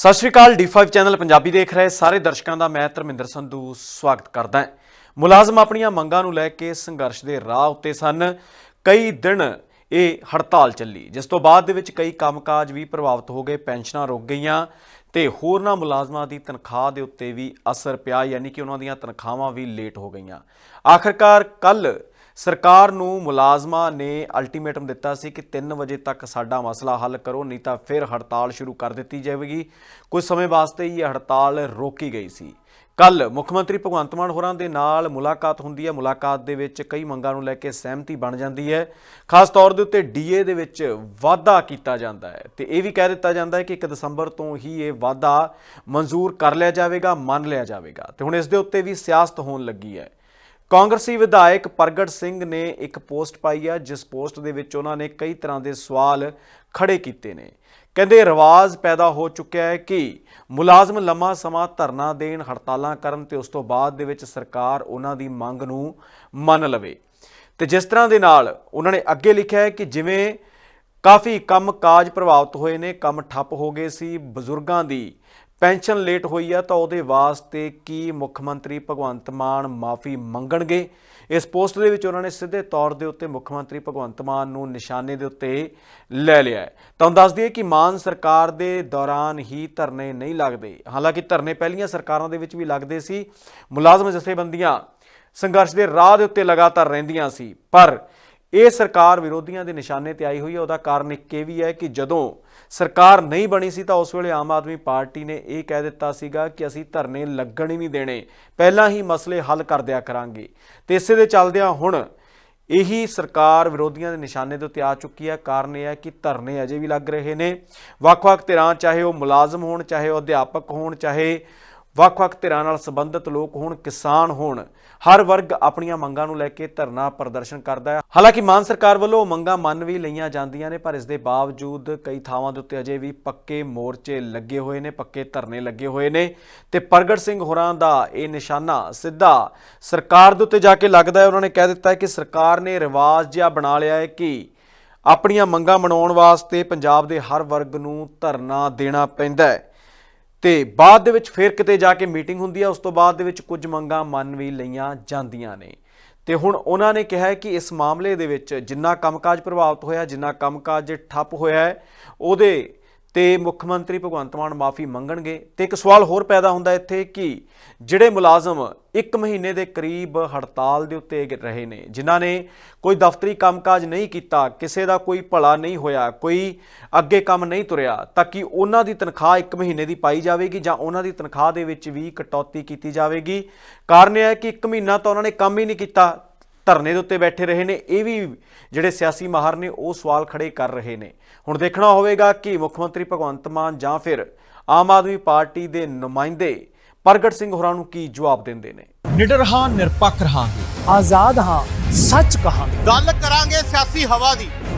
ਸਤਿ ਸ਼੍ਰੀ ਅਕਾਲ D5 channel Punjabi ਦੇਖ ਰਹੇ ਸਾਰੇ ਦਰਸ਼ਕਾਂ ਦਾ, ਮੈਂ ਧਰਮਿੰਦਰ ਸੰਧੂ ਸਵਾਗਤ ਕਰਦਾ ਹਾਂ। ਮੁਲਾਜ਼ਮ ਆਪਣੀਆਂ ਮੰਗਾਂ ਨੂੰ ਲੈ ਕੇ ਸੰਘਰਸ਼ ਦੇ ਰਾਹ ਉੱਤੇ ਸਨ। ਕਈ ਦਿਨ ਇਹ ਹੜਤਾਲ ਚੱਲੀ, ਜਿਸ ਤੋਂ ਬਾਅਦ ਦੇ ਵਿੱਚ ਕਈ ਕੰਮਕਾਜ ਵੀ ਪ੍ਰਭਾਵਿਤ ਹੋ ਗਏ, ਪੈਨਸ਼ਨਾਂ ਰੁਕ ਗਈਆਂ ਤੇ ਹੋਰਨਾਂ ਮੁਲਾਜ਼ਮਾਂ ਦੀ ਤਨਖਾਹ ਦੇ ਉੱਤੇ ਵੀ ਅਸਰ ਪਿਆ, ਯਾਨੀ ਕਿ ਉਹਨਾਂ ਦੀਆਂ ਤਨਖਾਹਾਂ ਵੀ ਲੇਟ ਹੋ ਗਈਆਂ। ਆਖਰਕਾਰ ਕੱਲ ਸਰਕਾਰ ਨੂੰ ਮੁਲਾਜ਼ਮਾਂ ਨੇ ਅਲਟੀਮੇਟਮ ਦਿੱਤਾ ਸੀ ਕਿ 3 ਵਜੇ ਤੱਕ ਸਾਡਾ ਮਸਲਾ ਹੱਲ ਕਰੋ, ਨਹੀਂ ਤਾਂ ਫਿਰ ਹੜਤਾਲ ਸ਼ੁਰੂ ਕਰ ਦਿੱਤੀ ਜਾਵੇਗੀ। ਕੁਝ ਸਮੇਂ ਵਾਸਤੇ ਹੀ ਇਹ ਹੜਤਾਲ ਰੋਕੀ ਗਈ ਸੀ। ਕੱਲ ਮੁੱਖ ਮੰਤਰੀ ਭਗਵੰਤ ਮਾਨ ਹੋਰਾਂ ਦੇ ਨਾਲ ਮੁਲਾਕਾਤ ਹੁੰਦੀ ਹੈ। ਮੁਲਾਕਾਤ ਦੇ ਵਿੱਚ ਕਈ ਮੰਗਾਂ ਨੂੰ ਲੈ ਕੇ ਸਹਿਮਤੀ ਬਣ ਜਾਂਦੀ ਹੈ। ਖਾਸ ਤੌਰ ਦੇ ਉੱਤੇ ਡੀਏ ਦੇ ਵਿੱਚ ਵਾਧਾ ਕੀਤਾ ਜਾਂਦਾ ਹੈ ਤੇ ਇਹ ਵੀ ਕਹਿ ਦਿੱਤਾ ਜਾਂਦਾ ਹੈ ਕਿ 1 ਦਸੰਬਰ ਤੋਂ ਹੀ ਇਹ ਵਾਧਾ ਮਨਜ਼ੂਰ ਕਰ ਲਿਆ ਜਾਵੇਗਾ, ਮੰਨ ਲਿਆ ਜਾਵੇਗਾ। ਤੇ ਹੁਣ ਇਸ ਦੇ ਉੱਤੇ ਵੀ ਸਿਆਸਤ ਹੋਣ ਲੱਗੀ ਹੈ। ਕਾਂਗਰਸੀ ਵਿਧਾਇਕ ਪ੍ਰਗਟ ਸਿੰਘ ਨੇ ਇੱਕ ਪੋਸਟ ਪਾਈ ਹੈ ਜਿਸ ਪੋਸਟ ਦੇ ਵਿੱਚ ਉਹਨਾਂ ਨੇ ਕਈ ਤਰ੍ਹਾਂ ਦੇ ਸਵਾਲ ਖੜੇ ਕੀਤੇ ਨੇ। ਕਹਿੰਦੇ ਰਿਵਾਜ ਪੈਦਾ ਹੋ ਚੁੱਕਿਆ ਹੈ ਕਿ ਮੁਲਾਜ਼ਮ ਲੰਮਾ ਸਮਾਂ ਧਰਨਾ ਦੇਣ ਹੜਤਾਲਾਂ ਕਰਨ ਤੇ ਉਸ ਤੋਂ ਬਾਅਦ ਦੇ ਵਿੱਚ ਸਰਕਾਰ ਉਹਨਾਂ ਦੀ ਮੰਗ ਨੂੰ ਮੰਨ ਲਵੇ। ਤੇ ਜਿਸ ਤਰ੍ਹਾਂ ਦੇ ਨਾਲ ਉਹਨਾਂ ਨੇ ਅੱਗੇ ਲਿਖਿਆ ਹੈ ਕਿ ਜਿਵੇਂ ਕਾਫੀ ਕੰਮ ਕਾਜ ਪ੍ਰਭਾਵਿਤ ਹੋਏ ਨੇ, ਕੰਮ ਠੱਪ ਹੋ ਗਏ ਸੀ, ਬਜ਼ੁਰਗਾਂ ਦੀ ਪੈਨਸ਼ਨ ਲੇਟ ਹੋਈ ਆ ਤਾਂ ਉਹਦੇ ਵਾਸਤੇ ਕੀ ਮੁੱਖ ਮੰਤਰੀ ਭਗਵੰਤ ਮਾਨ ਮਾਫੀ ਮੰਗਣਗੇ? ਇਸ ਪੋਸਟ ਦੇ ਵਿੱਚ ਉਹਨਾਂ ਨੇ ਸਿੱਧੇ ਤੌਰ ਦੇ ਉੱਤੇ ਮੁੱਖ ਮੰਤਰੀ ਭਗਵੰਤ ਮਾਨ ਨੂੰ ਨਿਸ਼ਾਨੇ ਦੇ ਉੱਤੇ ਲੈ ਲਿਆ ਹੈ। ਤੁਹਾਨੂੰ ਦੱਸ ਦਈਏ ਕਿ ਮਾਨ ਸਰਕਾਰ ਦੇ ਦੌਰਾਨ ਹੀ ਧਰਨੇ ਨਹੀਂ ਲੱਗਦੇ। ਹਾਲਾਂਕਿ ਧਰਨੇ ਪਹਿਲੀਆਂ ਸਰਕਾਰਾਂ ਦੇ ਵਿੱਚ ਵੀ ਲੱਗਦੇ ਸੀ। ਮੁਲਾਜ਼ਮ ਜਥੇਬੰਦੀਆਂ ਸੰਘਰਸ਼ ਦੇ ਰਾਹ ਦੇ ਉੱਤੇ ਲਗਾਤਾਰ ਰਹਿੰਦੀਆਂ ਸੀ। ਪਰ ਇਹ ਸਰਕਾਰ ਵਿਰੋਧੀਆਂ ਦੇ ਨਿਸ਼ਾਨੇ ਤੇ ਆਈ ਹੋਈ ਹੈ। ਉਹਦਾ ਕਾਰਨ ਇੱਕ ਇਹ ਵੀ ਹੈ ਕਿ ਜਦੋਂ ਸਰਕਾਰ ਨਹੀਂ ਬਣੀ ਸੀ ਤਾਂ ਉਸ ਵੇਲੇ ਆਮ ਆਦਮੀ ਪਾਰਟੀ ਨੇ ਇਹ ਕਹਿ ਦਿੱਤਾ ਸੀਗਾ ਕਿ ਅਸੀਂ ਧਰਨੇ ਲੱਗਣ ਹੀ ਨਹੀਂ ਦੇਣੇ। ਪਹਿਲਾਂ ਹੀ ਮਸਲੇ ਹੱਲ ਕਰ ਦਿਆ ਕਰਾਂਗੇ। ਤੇ ਇਸੇ ਦੇ ਚੱਲਦਿਆਂ ਹੁਣ ਇਹੀ ਸਰਕਾਰ ਵਿਰੋਧੀਆਂ ਦੇ ਨਿਸ਼ਾਨੇ ਦੇ ਉੱਤੇ ਆ ਚੁੱਕੀ ਹੈ। ਕਾਰਨ ਇਹ ਹੈ ਕਿ ਧਰਨੇ ਅਜੇ ਵੀ ਲੱਗ ਰਹੇ ਨੇ। ਵੱਖ-ਵੱਖ ਧਿਰਾਂ, ਚਾਹੇ ਉਹ ਮੁਲਾਜ਼ਮ ਹੋਣ, ਚਾਹੇ ਉਹ ਅਧਿਆਪਕ ਹੋਣ, ਚਾਹੇ ਵੱਖ-ਵੱਖ ਧਿਰਾਂ ਨਾਲ ਸੰਬੰਧਿਤ ਲੋਕ ਹੋਣ ਕਿਸਾਨ ਹੋਣ। ਹਰ ਵਰਗ ਆਪਣੀਆਂ ਮੰਗਾਂ ਨੂੰ ਲੈ ਕੇ ਧਰਨਾ ਪ੍ਰਦਰਸ਼ਨ ਕਰਦਾ ਹੈ। ਹਾਲਾਂਕਿ ਮਾਨ ਸਰਕਾਰ ਵੱਲੋਂ ਮੰਗਾਂ ਮੰਨ ਵੀ ਲਈਆਂ ਜਾਂਦੀਆਂ ਨੇ, ਪਰ ਇਸ ਦੇ ਬਾਵਜੂਦ ਕਈ ਥਾਵਾਂ ਦੇ ਉੱਤੇ ਅਜੇ ਵੀ ਪੱਕੇ ਮੋਰਚੇ ਲੱਗੇ ਹੋਏ ਨੇ, ਪੱਕੇ ਧਰਨੇ ਲੱਗੇ ਹੋਏ ਨੇ। ਤੇ ਪ੍ਰਗਟ ਸਿੰਘ ਹੋਰਾਂ ਦਾ ਇਹ ਨਿਸ਼ਾਨਾ ਸਿੱਧਾ ਸਰਕਾਰ ਦੇ ਉੱਤੇ ਜਾ ਕੇ ਲੱਗਦਾ ਹੈ। ਉਹਨਾਂ ਨੇ ਕਹਿ ਦਿੱਤਾ ਹੈ ਕਿ ਸਰਕਾਰ ਨੇ ਰਿਵਾਜ ਜਿਹਾ ਬਣਾ ਲਿਆ ਹੈ ਕਿ ਆਪਣੀਆਂ ਮੰਗਾਂ ਮਨਾਉਣ ਵਾਸਤੇ ਪੰਜਾਬ ਦੇ ਹਰ ਵਰਗ ਨੂੰ ਧਰਨਾ ਦੇਣਾ ਪੈਂਦਾ ਹੈ। ਤੇ ਬਾਅਦ ਦੇ ਵਿੱਚ ਫਿਰ ਕਿਤੇ ਜਾ ਕੇ ਮੀਟਿੰਗ ਹੁੰਦੀ ਹੈ ਉਸ ਤੋਂ ਬਾਅਦ ਦੇ ਵਿੱਚ ਕੁਝ ਮੰਗਾਂ ਮੰਨ ਵੀ ਲਈਆਂ ਜਾਂਦੀਆਂ ਨੇ। ਤੇ ਹੁਣ ਉਹਨਾਂ ਨੇ ਕਿਹਾ ਕਿ ਇਸ ਮਾਮਲੇ ਦੇ ਵਿੱਚ ਜਿੰਨਾ ਕੰਮਕਾਜ ਪ੍ਰਭਾਵਿਤ ਹੋਇਆ, ਜਿੰਨਾ ਕੰਮਕਾਜ ਠੱਪ ਹੋਇਆ ਹੈ, ਉਹਦੇ ਤੇ ਮੁੱਖ ਮੰਤਰੀ ਭਗਵੰਤ ਮਾਨ ਮਾਫੀ ਮੰਗਣਗੇ। ਤੇ ਇੱਕ ਸਵਾਲ ਹੋਰ ਪੈਦਾ ਹੁੰਦਾ ਇੱਥੇ ਕਿ ਜਿਹੜੇ ਮੁਲਾਜ਼ਮ 1 ਮਹੀਨੇ ਦੇ ਕਰੀਬ ਹੜਤਾਲ ਦੇ ਉੱਤੇ ਰਹੇ ਨੇ, ਜਿਨ੍ਹਾਂ ਨੇ ਕੋਈ ਦਫ਼ਤਰੀ ਕੰਮਕਾਜ ਨਹੀਂ ਕੀਤਾ, ਕਿਸੇ ਦਾ ਕੋਈ ਭਲਾ ਨਹੀਂ ਹੋਇਆ, ਕੋਈ ਅੱਗੇ ਕੰਮ ਨਹੀਂ ਤੁਰਿਆ, ਤਾਂ ਕਿ ਉਹਨਾਂ ਦੀ ਤਨਖਾਹ 1 ਮਹੀਨੇ ਦੀ ਪਾਈ ਜਾਵੇਗੀ ਜਾਂ ਉਹਨਾਂ ਦੀ ਤਨਖਾਹ ਦੇ ਵਿੱਚ ਵੀ ਕਟੌਤੀ ਕੀਤੀ ਜਾਵੇਗੀ? ਕਾਰਨ ਇਹ ਹੈ ਕਿ 1 ਮਹੀਨਾ ਤਾਂ ਉਹਨਾਂ ਨੇ ਕੰਮ ਹੀ ਨਹੀਂ ਕੀਤਾ ਧਰਨੇ ਦੇ ਉੱਤੇ ਬੈਠੇ ਰਹੇ ਨੇ। ਇਹ ਵੀ ਜਿਹੜੇ ਸਿਆਸੀ ਮਾਹਰ ਨੇ ਉਹ ਸਵਾਲ ਖੜੇ ਕਰ ਰਹੇ ਨੇ। ਹੁਣ ਦੇਖਣਾ ਹੋਵੇਗਾ ਕਿ ਮੁੱਖ ਮੰਤਰੀ ਭਗਵੰਤ ਮਾਨ ਜਾਂ ਫਿਰ ਆਮ ਆਦਮੀ ਪਾਰਟੀ ਦੇ ਨੁਮਾਇੰਦੇ ਪ੍ਰਗਟ ਸਿੰਘ ਹੋਰਾਂ ਨੂੰ ਕੀ ਜਵਾਬ ਦਿੰਦੇ ਨੇ? ਨਿਡਰ ਹਾਂ ਨਿਰਪੱਖ ਰਹਾਂਗੇ। ਆਜ਼ਾਦ ਹਾਂ ਸੱਚ ਕਹਾਂਗੇ। ਗੱਲ ਕਰਾਂਗੇ ਸਿਆਸੀ ਹਵਾ ਦੀ।